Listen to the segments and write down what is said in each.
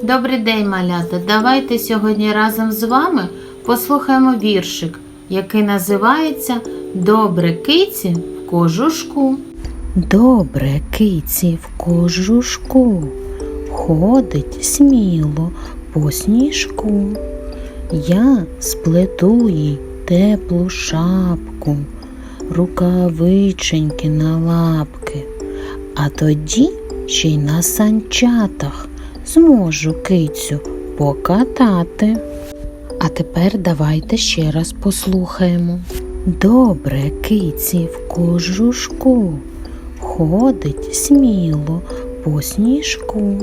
Добрий день, малята. Давайте сьогодні разом з вами послухаємо віршик, який називається Добре киці в кожушку. Добре киці в кожушку, ходить сміло по сніжку. Я сплету їй теплу шапку, рукавиченьки на лапки, а тоді ще й на санчатах зможу кицю покатати. А тепер давайте ще раз послухаємо. Добре киці в кожушку, ходить сміло по сніжку.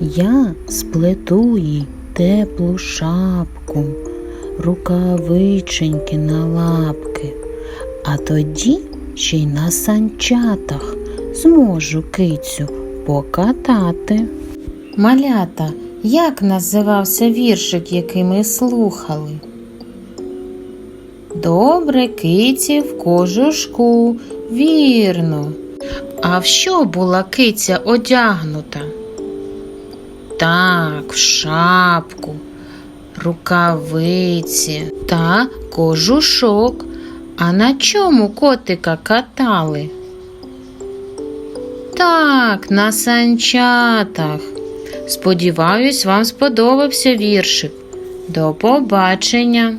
Я сплету їй теплу шапку, рукавиченьки на лапки, а тоді ще й на санчатах зможу кицю покатати. Малята, як називався віршик, який ми слухали? Добре киці в кожушку, вірно. А в що була киця одягнута? Так, в шапку, рукавиці та кожушок. А на чому котика катали? Так, на санчатах. Сподіваюсь, вам сподобався віршик. До побачення!